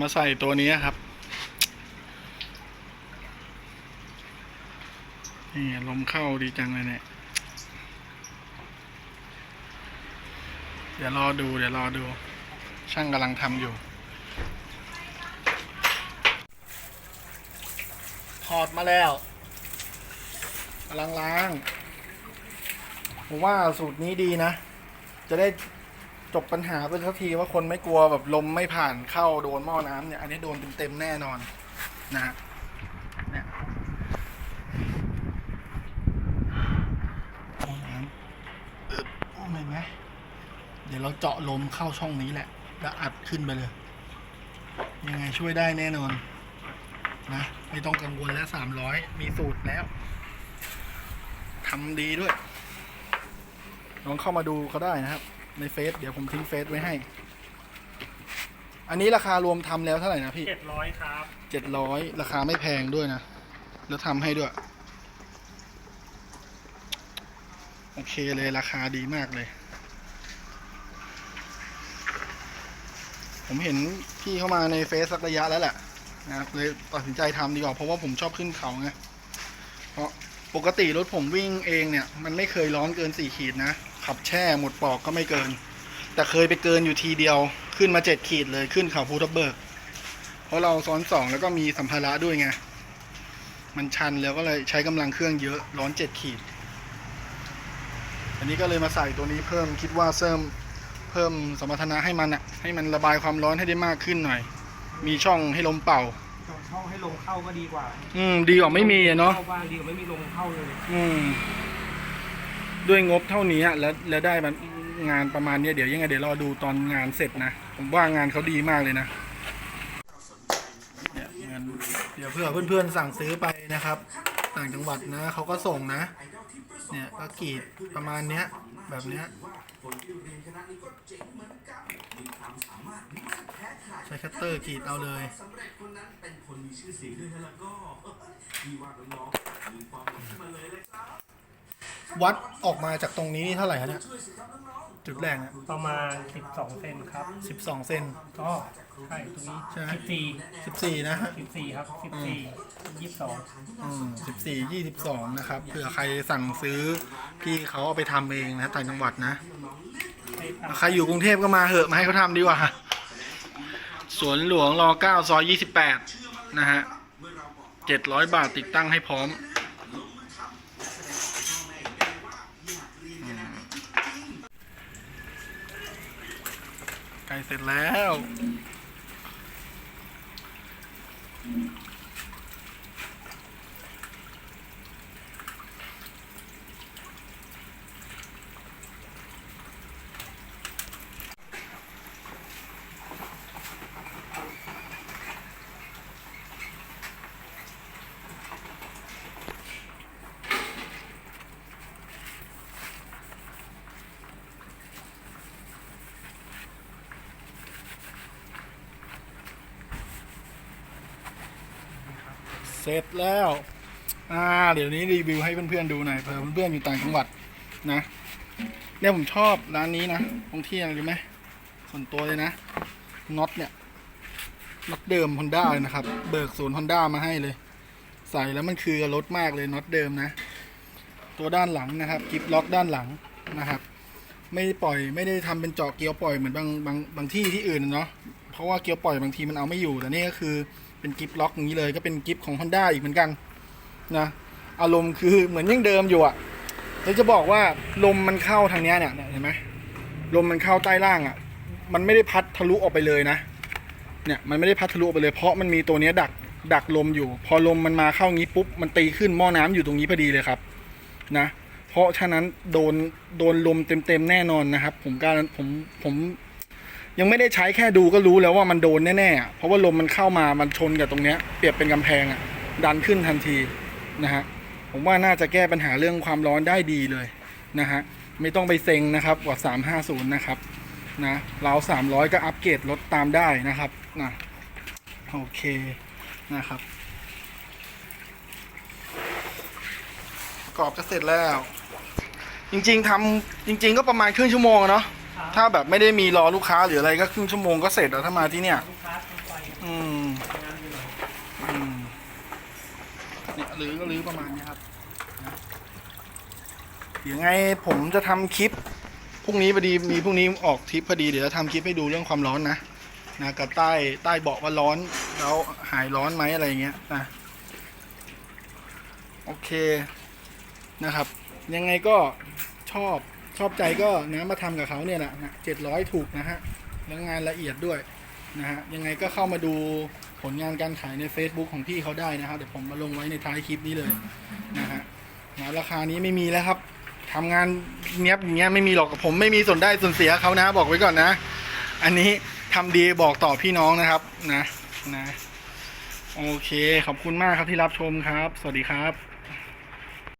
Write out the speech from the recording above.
มาใส่ตัวนี้ครับ นี่ลมเข้าดีจังเลยเนี่ย เดี๋ยวรอดู เดี๋ยวรอดู ช่างกำลังทำอยู่ ถอดมาแล้วกำลังล้าง ผมว่าสูตรนี้ดีนะ จะได้ จบปัญหาไปสักทีว่าคนไม่กลัวแบบลมไม่ผ่านเข้าโดนหม้อน้ำเนี่ย อันนี้โดนเต็มๆแน่นอนนะฮะเนี่ยหม้อน้ำอึ๊บเห็นไหมเดี๋ยวเราเจาะลมเข้าช่องนี้แหละ แล้วอัดขึ้นไปเลย ยังไงช่วยได้แน่นอน นะ ไม่ต้องกังวลแล้วสามร้อยมีสูตรแล้วทำดีด้วยลองเข้ามาดูเขาได้นะครับ ในเฟซเดี๋ยวผมทิ้งเฟซไว้ให้ อันนี้ราคารวมทำแล้วเท่าไหร่นะพี่เจ็ดร้อยครับเจ็ดร้อยราคาไม่แพงด้วยนะ แล้วทำให้ด้วย โอเคเลยราคาดีมากเลย ผมเห็นพี่เข้ามาในเฟซสักระยะแล้วแหละนะครับเลยตัดสินใจทำดีกว่าเพราะว่าผมชอบขึ้นเขาไงเพราะปกติรถผมวิ่งเองเนี่ย มันไม่เคยร้อนเกินสี่ขีดนะ ขับแช่หมดปอกก็ไม่เกิน แต่เคยไปเกินอยู่ทีเดียวขึ้นมาเจ็ดขีดเลยขึ้นเขาภูทับเบิก เพราะเราซ้อนสองแล้วก็มีสัมภาระด้วยไง มันชันแล้วก็เลยใช้กำลังเครื่องเยอะร้อนเจ็ดขีด อันนี้ก็เลยมาใส่ตัวนี้เพิ่มคิดว่าเสริมเพิ่มสมรรถนะให้มันอะให้มันระบายความร้อนให้ได้มากขึ้นหน่อย มีช่องให้ลมเป่าช่องให้ลงเข้าก็ดีกว่า อืม ดีกว่าไม่มีอะเนาะเข้าบ้างดีกว่าไม่มีลงเข้าเลย อืม ด้วยงบเท่านี้แล้วแล้วได้มันงานประมาณนี้เดี๋ยวยังไงเดี๋ยวรอดูตอนงานเสร็จนะ ผมว่างานเขาดีมากเลยนะเดี๋ยวเพื่อเพื่อนๆสั่งซื้อไปนะครับ ต่างจังหวัดนะเขาก็ส่งนะ เนี่ยก็กรีดประมาณเนี้ยแบบเนี้ยใช้คัตเตอร์กรีดเอาเลยวั ดออกมาจากตรงนี้นี่เท่าไหร่ฮะเนี่ยจุดแรกเนี่ยประมาณสิบสองเซนครับ สิบสองเซน ก็ใช่ตรงนี้ใช่ไหมสิบสี่สิบสี่นะฮะสิบสี่ครับสิบสี่ยี่สิบสองอืมสิบสี่ยี่สิบสองนะครับเผื่อใครสั่งซื้อพี่เขาเอาไปทำเองนะต่างจังหวัดนะใครอยู่กรุงเทพก็มาเหอะมาให้เขาทำดีกว่า สวนหลวงรอเก้าซอยยี่สิบแปดนะฮะเจ็ดร้อยบาทติดตั้งให้พร้อม ไก่เสร็จแล้ว เสร็จแล้วอ่าเดี๋ยวนี้รีวิวให้เพื่อนๆดูหน่อยเผื่อเพื่อนๆอยู่ต่างจังหวัดนะเนี่ยผมชอบร้านนี้นะตรงที่อะไรรู้ไหมส่วนตัวเลยนะน็อตเนี่ยน็อตเดิมฮอนด้าเลยนะครับ เบิกศูนย์ฮอนด้ามาให้เลย ใส่แล้วมันคือรถมากเลยน็อตเดิมนะ ตัวด้านหลังนะครับกิฟล็อกด้านหลังนะครับ ไม่ปล่อยไม่ได้ทำเป็นเจาะเกียวปล่อยเหมือนบางบางบางที่ที่อื่นเนาะเพราะว่าเกียวปล่อยบางทีมันเอาไม่อยู่แต่นี่ก็คือ เป็นกิฟล็อกอย่างนี้เลยก็เป็นกิฟของ Honda อีกเหมือนกันนะอารมณ์คือเหมือนยังเดิมอยู่อะแล้วจะบอกว่าลมมันเข้าทางเนี้ยเนี่ยเห็นไหมลมมันเข้าใต้ล่างอะมันไม่ได้พัดทะลุออกไปเลยนะ เนี่ยมันไม่ได้พัดทะลุออกไปเลย เพราะมันมีตัวเนี้ยดักดักลมอยู่ พอลมมันมาเข้างี้ปุ๊บมันตีขึ้นหม้อน้ำอยู่ตรงนี้พอดีเลยครับนะเพราะฉะนั้นโดนโดนลมเต็มๆแน่นอนนะครับ ผมการผมผม ยังไม่ได้ใช้แค่ดูก็รู้แล้วว่ามันโดนแน่ๆเพราะว่าลมมันเข้ามามันชนกับตรงเนี้ยเปรียบเป็นกำแพงอะดันขึ้นทันทีนะฮะผมว่าน่าจะแก้ปัญหาเรื่องความร้อนได้ดีเลยนะฮะไม่ต้องไปเซ็งนะครับกว่า 350 นะครับนะเรา300 ก็อัปเกรดรถตามได้นะครับนะโอเคนะครับประกอบก็เสร็จแล้ว จริง ๆทำจริง ๆ ก็ประมาณครึ่งชั่วโมงเนาะ ถ้าแบบไม่ได้มีรอลูกค้าหรืออะไรก็ครึ่งชั่วโมงก็เสร็จแล้วถ้ามาที่เนี่ย อืมงานอยู่หน่อยอืมเนี่ยหรือก็รื้อประมาณนี้ครับเดี๋ยวไงผมจะทำคลิปพรุ่งนี้พอดีมีพรุ่งนี้ออกทริปพอดีเดี๋ยวจะทำคลิปให้ดูเรื่องความร้อนนะนะกับใต้ใต้เบาะว่าร้อนแล้วหายร้อนไหมอะไรเงี้ยนะโอเคนะครับ ยังไงก็ชอบ ชอบใจก็นะมาทำกับเขาเนี่ยแหละเจ็ดร้อยถูกนะฮะแล้วงานละเอียดด้วยนะฮะยังไงก็เข้ามาดูผลงานการขายใน Facebook ของพี่เขาได้นะครับเดี๋ยวผมมาลงไว้ในท้ายคลิปนี้เลยนะฮะนะราคานี้ไม่มีแล้วครับทำงานเนี้ยอย่างเงี้ยไม่มีหรอกผมไม่มีส่วนได้ส่วนเสียเขานะ บอกไว้ก่อนนะ อันนี้ทำดีบอกต่อพี่น้องนะครับนะนะโอเคขอบคุณมากครับที่รับชมครับ สวัสดีครับ